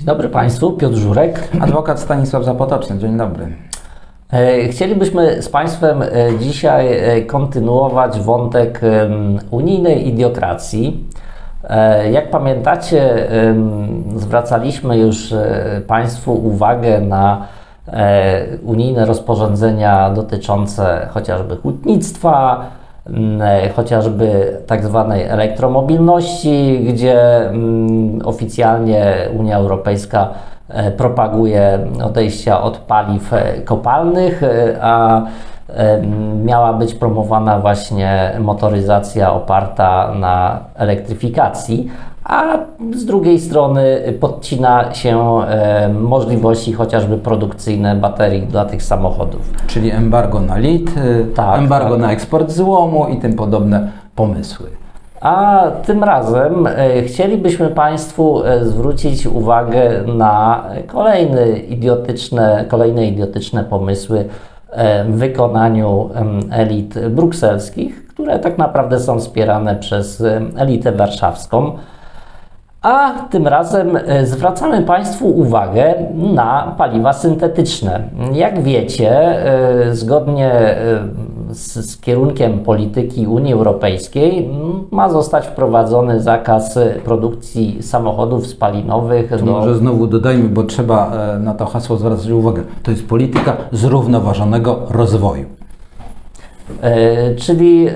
dobry Państwu, Piotr Żurek. Adwokat Stanisław Zapotoczny, dzień dobry. E, chcielibyśmy z Państwem e, dzisiaj e, kontynuować wątek unijnej idiokracji. Jak pamiętacie, zwracaliśmy już Państwu uwagę na unijne rozporządzenia dotyczące chociażby hutnictwa, chociażby tak zwanej elektromobilności, gdzie oficjalnie Unia Europejska E, propaguje odejścia od paliw e, kopalnych, e, a miała być promowana właśnie motoryzacja oparta na elektryfikacji, a z drugiej strony podcina się możliwości chociażby produkcyjne baterii dla tych samochodów. Czyli embargo na lit, tak, embargo tak. na eksport złomu i tym podobne pomysły. A tym razem e, chcielibyśmy Państwu e, zwrócić uwagę na kolejne idiotyczne, kolejne idiotyczne pomysły e, w wykonaniu elit brukselskich, które tak naprawdę są wspierane przez elitę warszawską. A tym razem zwracamy Państwu uwagę na paliwa syntetyczne. Jak wiecie, zgodnie z, z, kierunkiem polityki Unii Europejskiej ma zostać wprowadzony zakaz produkcji samochodów spalinowych. Do... Może znowu dodajmy, bo trzeba e, na to hasło zwracać uwagę. To jest polityka zrównoważonego rozwoju. E, czyli e,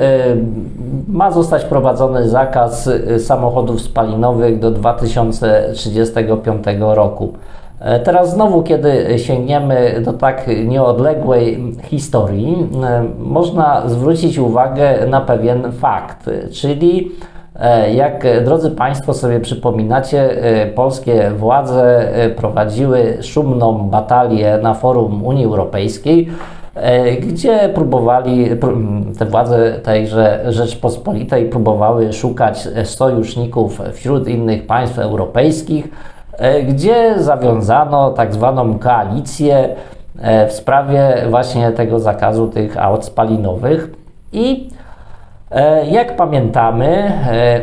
ma zostać wprowadzony zakaz samochodów spalinowych do 2035 roku. E, teraz znowu, kiedy sięgniemy do tak nieodległej historii, e, można zwrócić uwagę na pewien fakt, czyli e, jak drodzy Państwo sobie przypominacie, polskie władze prowadziły szumną batalię na forum Unii Europejskiej, gdzie próbowali, te władze tejże Rzeczpospolitej próbowały szukać sojuszników wśród innych państw europejskich, E, gdzie zawiązano tak zwaną koalicję e, w sprawie właśnie tego zakazu tych aut spalinowych? I e, jak pamiętamy,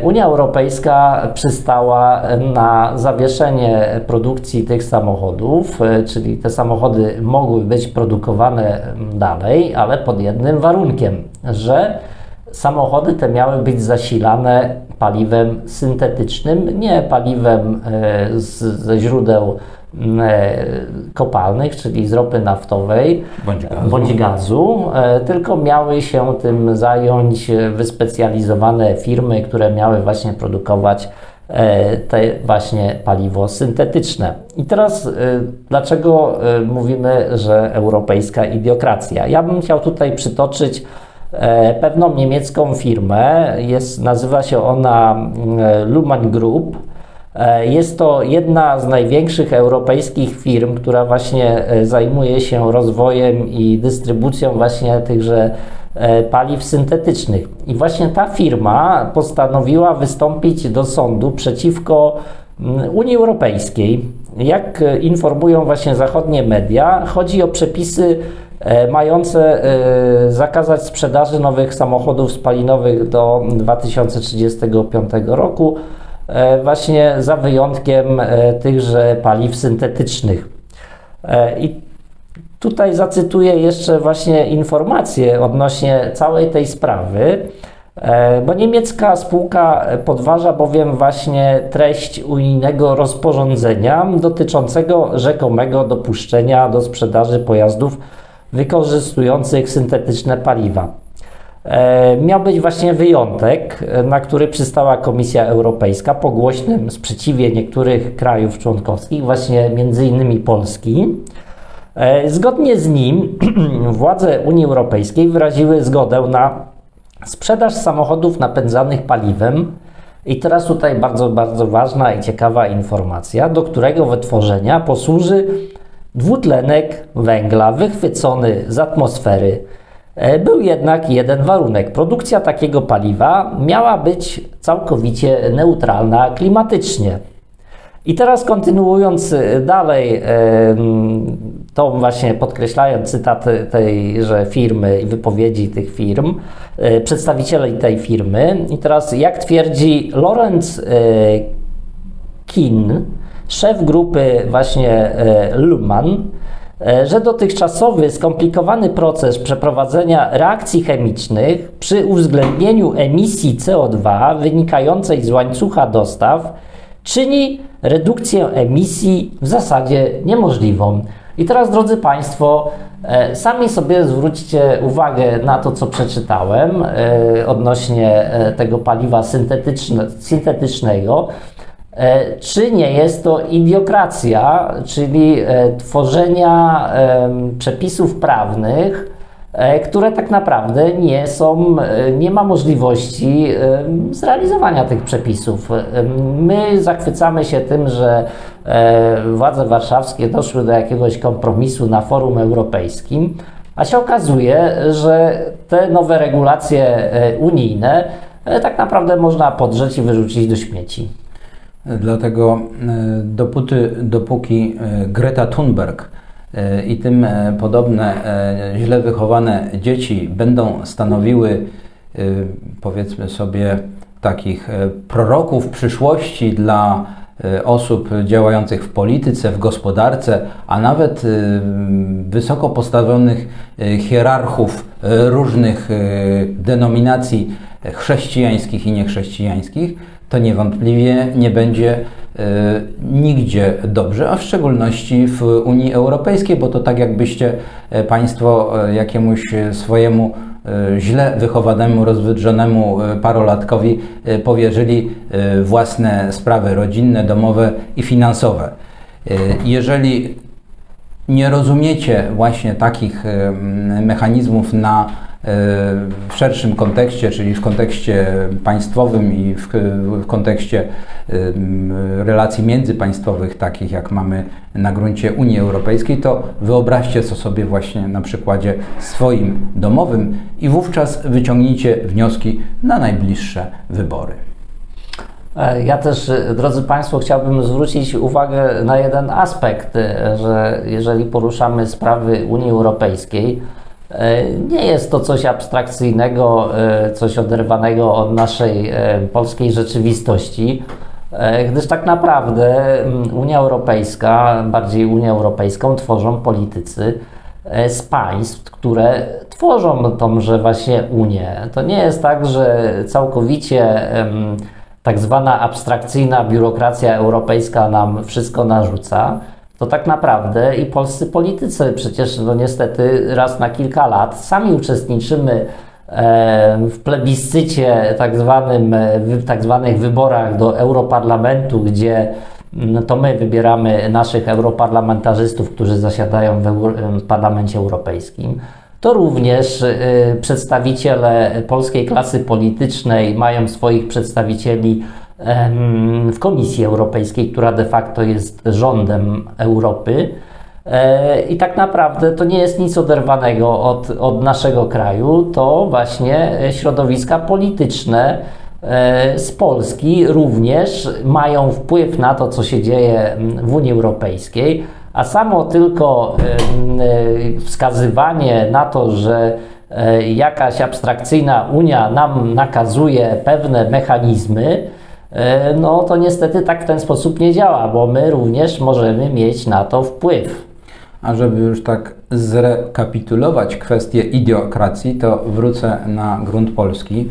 Unia Europejska przystała na zawieszenie produkcji tych samochodów, czyli te samochody mogły być produkowane dalej, ale pod jednym warunkiem, że samochody te miały być zasilane paliwem syntetycznym, nie paliwem e, z, ze źródeł e, kopalnych, czyli z ropy naftowej bądź gazu. bądź gazu, e, tylko miały się tym zająć wyspecjalizowane firmy, które miały właśnie produkować te właśnie paliwo syntetyczne. I teraz dlaczego mówimy, że europejska idiokracja? Ja bym chciał tutaj przytoczyć E, pewną niemiecką firmę. Jest, nazywa się ona e, Luhmann Group. E, jest to jedna z największych europejskich firm, która właśnie zajmuje się rozwojem i dystrybucją właśnie tychże paliw syntetycznych. I właśnie ta firma postanowiła wystąpić do sądu przeciwko Unii Europejskiej. Jak informują właśnie zachodnie media, chodzi o przepisy E, mające e, zakazać sprzedaży nowych samochodów spalinowych do 2035 roku, e, właśnie za wyjątkiem tychże paliw syntetycznych. I tutaj zacytuję jeszcze właśnie informacje odnośnie całej tej sprawy, bo niemiecka spółka podważa bowiem właśnie treść unijnego rozporządzenia dotyczącego rzekomego dopuszczenia do sprzedaży pojazdów wykorzystujących syntetyczne paliwa. E, miał być właśnie wyjątek, na który przystała Komisja Europejska po głośnym sprzeciwie niektórych krajów członkowskich, właśnie między innymi Polski. E, zgodnie z nim władze Unii Europejskiej wyraziły zgodę na sprzedaż samochodów napędzanych paliwem. I teraz tutaj bardzo, bardzo ważna i ciekawa informacja, do którego wytworzenia posłuży dwutlenek węgla wychwycony z atmosfery. E, był jednak jeden warunek. Produkcja takiego paliwa miała być całkowicie neutralna klimatycznie. I teraz kontynuując e, dalej, to właśnie podkreślając cytat tejże firmy i wypowiedzi tych firm, e, przedstawicieli tej firmy. I teraz, jak twierdzi Lorenz Kin, szef grupy właśnie e, Luhmann, e, że dotychczasowy skomplikowany proces przeprowadzenia reakcji chemicznych przy uwzględnieniu emisji CO2 wynikającej z łańcucha dostaw czyni redukcję emisji w zasadzie niemożliwą. I teraz, drodzy Państwo, e, sami sobie zwróćcie uwagę na to, co przeczytałem e, odnośnie e, tego paliwa syntetyczne, syntetycznego. E, Czy nie jest to idiokracja, czyli e, tworzenia przepisów prawnych, e, które tak naprawdę nie są, nie ma możliwości zrealizowania tych przepisów. My zachwycamy się tym, że władze warszawskie doszły do jakiegoś kompromisu na forum europejskim, a się okazuje, że te nowe regulacje unijne tak naprawdę można podrzeć i wyrzucić do śmieci. Dlatego e, dopóty, dopóki e, Greta Thunberg e, i tym podobne źle wychowane dzieci będą stanowiły, powiedzmy sobie, takich proroków przyszłości dla osób działających w polityce, w gospodarce, a nawet wysoko postawionych hierarchów różnych denominacji chrześcijańskich i niechrześcijańskich, to niewątpliwie nie będzie e, nigdzie dobrze, a w szczególności w Unii Europejskiej, bo to tak jakbyście e, Państwo e, jakiemuś swojemu źle wychowanemu, rozwydrzonemu parolatkowi powierzyli własne sprawy rodzinne, domowe i finansowe. Jeżeli nie rozumiecie właśnie takich mechanizmów na w szerszym kontekście, czyli w kontekście państwowym i w, w kontekście relacji międzypaństwowych, takich jak mamy na gruncie Unii Europejskiej, to wyobraźcie to sobie właśnie na przykładzie swoim domowym i wówczas wyciągnijcie wnioski na najbliższe wybory. E, Ja też, e, drodzy Państwo, chciałbym zwrócić uwagę na jeden aspekt, e, że jeżeli poruszamy sprawy Unii Europejskiej, nie jest to coś abstrakcyjnego, e, coś oderwanego od naszej e, polskiej rzeczywistości, e, gdyż tak naprawdę Unia Europejska, bardziej Unię Europejską tworzą politycy e, z państw, które tworzą tąże właśnie Unię. To nie jest tak, że całkowicie tak zwana abstrakcyjna biurokracja europejska nam wszystko narzuca, to tak naprawdę i polscy politycy przecież no niestety raz na kilka lat sami uczestniczymy e, w plebiscycie tak zwanym, e, w tak zwanych wyborach do Europarlamentu, gdzie to my wybieramy naszych europarlamentarzystów, którzy zasiadają w w Parlamencie Europejskim. To również przedstawiciele polskiej klasy politycznej mają swoich przedstawicieli w Komisji Europejskiej, która de facto jest rządem Europy. E, I tak naprawdę to nie jest nic oderwanego od, od naszego kraju, to właśnie środowiska polityczne e, z Polski również mają wpływ na to, co się dzieje w Unii Europejskiej, a samo tylko e, wskazywanie na to, że jakaś abstrakcyjna Unia nam nakazuje pewne mechanizmy, no to niestety tak w ten sposób nie działa, bo my również możemy mieć na to wpływ. A żeby już tak zrekapitulować kwestię idiokracji, to wrócę na grunt polski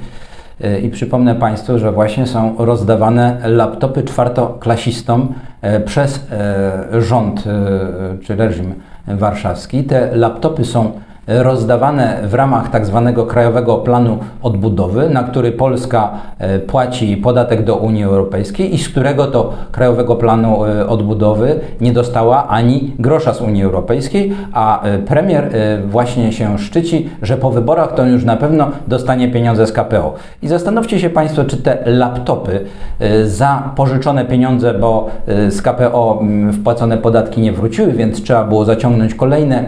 e, i przypomnę Państwu, że właśnie są rozdawane laptopy czwartoklasistom e, przez e, rząd e, czy reżim warszawski. Te laptopy są rozdawane w ramach tak zwanego Krajowego Planu Odbudowy, na który Polska e, płaci podatek do Unii Europejskiej i z którego to Krajowego Planu e, Odbudowy nie dostała ani grosza z Unii Europejskiej, a e, premier właśnie się szczyci, że po wyborach to już na pewno dostanie pieniądze z KPO. I zastanówcie się Państwo, czy te laptopy za pożyczone pieniądze, bo z KPO mm, wpłacone podatki nie wróciły, więc trzeba było zaciągnąć kolejne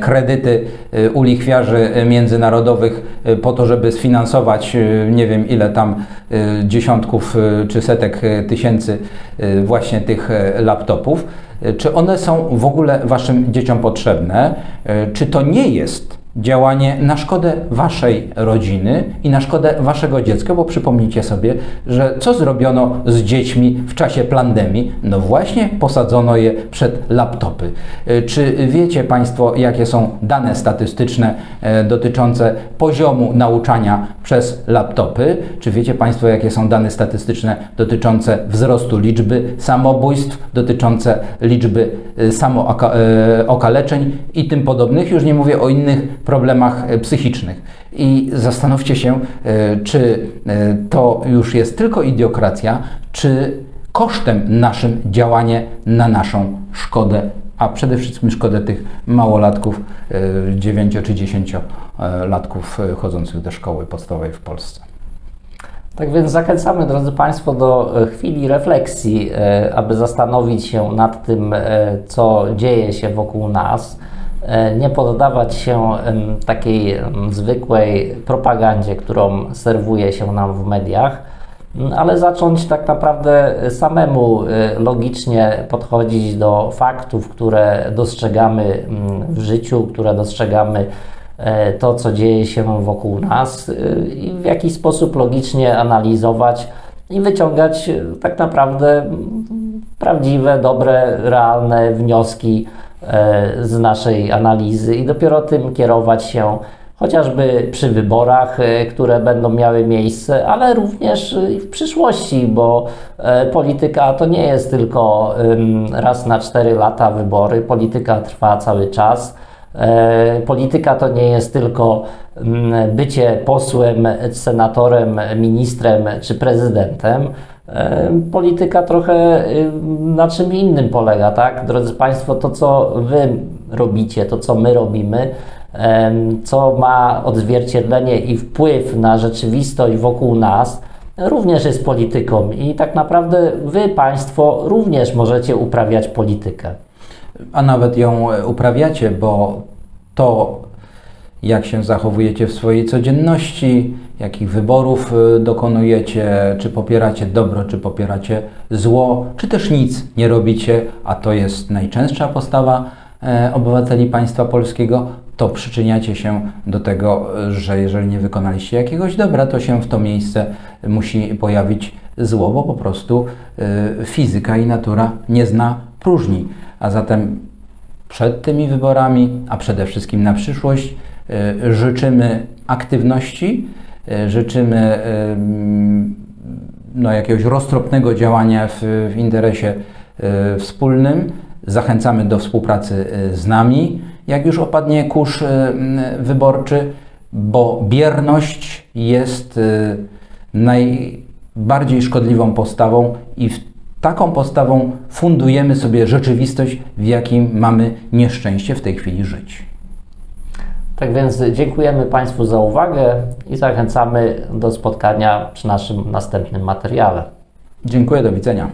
kredyty e, u lichwiarzy e, międzynarodowych e, po to, żeby sfinansować e, nie wiem ile tam e, dziesiątków e, czy setek e, tysięcy e, właśnie tych e, laptopów. E, Czy one są w ogóle Waszym dzieciom potrzebne? E, Czy to nie jest działanie na szkodę waszej rodziny i na szkodę waszego dziecka, bo przypomnijcie sobie, że co zrobiono z dziećmi w czasie pandemii? No właśnie posadzono je przed laptopy. E, Czy wiecie Państwo, jakie są dane statystyczne e, dotyczące poziomu nauczania przez laptopy? Czy wiecie Państwo, jakie są dane statystyczne dotyczące wzrostu liczby samobójstw, dotyczące liczby e, samookaleczeń i tym podobnych? Już nie mówię o innych problemach e, psychicznych. I zastanówcie się, e, czy e, to już jest tylko idiokracja, czy kosztem naszym działanie na naszą szkodę, a przede wszystkim szkodę tych małolatków, 9 czy 10 latków chodzących do szkoły podstawowej w Polsce. Tak więc zachęcamy, drodzy Państwo, do chwili refleksji, aby zastanowić się nad tym, co dzieje się wokół nas. E, Nie poddawać się takiej zwykłej propagandzie, którą serwuje się nam w mediach, ale zacząć tak naprawdę samemu e, logicznie podchodzić do faktów, które dostrzegamy w życiu, które dostrzegamy e, to, co dzieje się wokół nas i w jakiś sposób logicznie analizować i wyciągać tak naprawdę prawdziwe, dobre, realne wnioski z naszej analizy i dopiero tym kierować się chociażby przy wyborach, e, które będą miały miejsce, ale również e, w przyszłości, bo e, polityka to nie jest tylko raz na 4 lata wybory, polityka trwa cały czas. E, Polityka to nie jest tylko bycie posłem, senatorem, ministrem czy prezydentem. Polityka trochę na czym innym polega, tak? Drodzy Państwo, to co Wy robicie, to co my robimy, co ma odzwierciedlenie i wpływ na rzeczywistość wokół nas, również jest polityką i tak naprawdę Wy, Państwo, również możecie uprawiać politykę. a nawet ją e, uprawiacie, bo to, jak się zachowujecie w swojej codzienności, jakich wyborów e, dokonujecie, czy popieracie dobro, czy popieracie zło, czy też nic nie robicie, a to jest najczęstsza postawa e, obywateli państwa polskiego, to przyczyniacie się do tego, e, że jeżeli nie wykonaliście jakiegoś dobra, to się w to miejsce musi pojawić zło, bo po prostu e, fizyka i natura nie zna próżni. A zatem przed tymi wyborami, a przede wszystkim na przyszłość, życzymy aktywności, e, życzymy no, jakiegoś roztropnego działania w, w interesie e, wspólnym. Zachęcamy do współpracy e, z nami, jak już opadnie kurz e, wyborczy, bo bierność jest e, najbardziej szkodliwą postawą i taką postawą fundujemy sobie rzeczywistość, w jakim mamy nieszczęście w tej chwili żyć. Tak więc dziękujemy Państwu za uwagę i zachęcamy do spotkania przy naszym następnym materiale. Dziękuję, do widzenia.